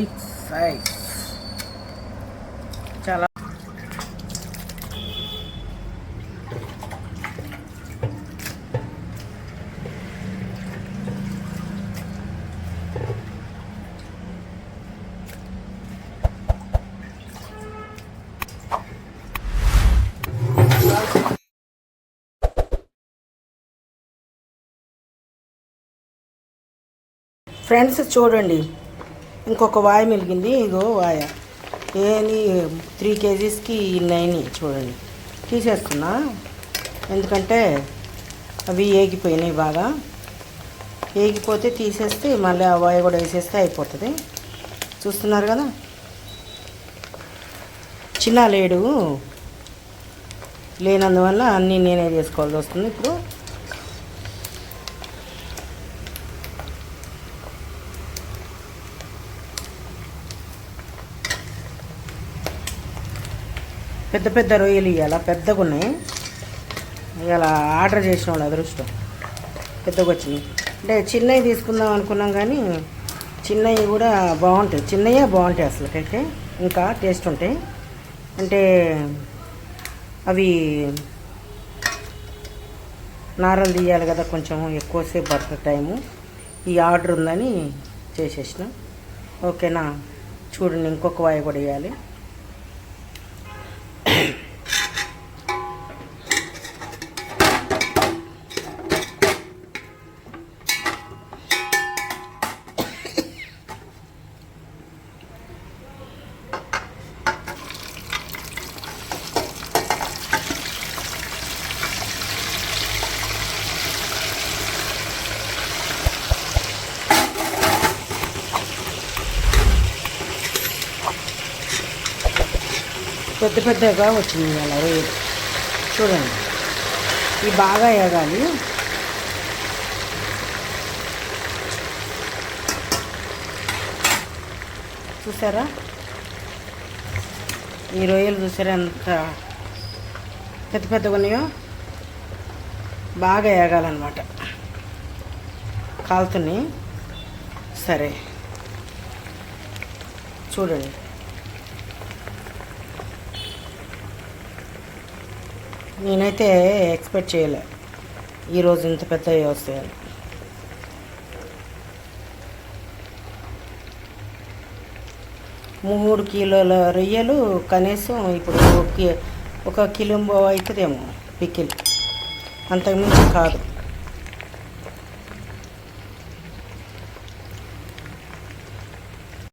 Big size చాలా friends చూడండి ఇంకొక వాయ మిలిగింది ఇగో వాయ. ఏని త్రీ కేజీస్కి ఇన్ని చూడండి. తీసేస్తున్నా. ఎందుకంటే అవి ఏగిపోయినాయి బాగా. ఏగిపోతే తీసేస్తే మళ్ళీ ఆ వాయ కూడా వేసేస్తే అయిపోతుంది. చూస్తున్నారు కదా? చిన్న లేడు లేనందువల్ల అన్నీ నేనే చేసుకోవాల్సి వస్తుంది. ఇప్పుడు పెద్ద పెద్ద రొయ్యలు ఇవ్వాలి పెద్దగా ఉన్నాయి. ఇవాళ ఆర్డర్ చేసిన వాళ్ళు అదృష్టం. పెద్దగా వచ్చినాయి. అంటే చిన్నవి తీసుకుందాం అనుకున్నాం కానీ చిన్నవి కూడా బాగుంటాయి. చిన్నయే బాగుంటాయి అసలుకైతే ఇంకా టేస్ట్ ఉంటాయి. అంటే అవి నారలు తీయాలి కదా కొంచెం ఎక్కువసేపు పడుతుంది టైము. ఈ ఆర్డర్ ఉందని చేసేసిన. ఓకేనా? చూడండి ఇంకొక వాయి కూడా వేయాలి పెద్ద పెద్దగా వచ్చింది అలా రొయ్యలు చూడండి. ఇవి బాగా ఎగాలి చూసారా? ఈ రొయ్యలు చూసారా ఎంత పెద్ద పెద్దగా ఉన్నాయో? బాగా ఎగాలన్నమాట కాలుతున్నాయి. సరే. చూడండి. నేనైతే ఎక్స్పెక్ట్ చేయలే. ఈరోజు ఇంత పెద్దవి వస్తాయని మూడు కిలోల రొయ్యలు కనీసం ఇప్పుడు ఒక కి- ఒక కిలో అవుతుందేమో పిక్కిల్ అంతకుమించి కాదు.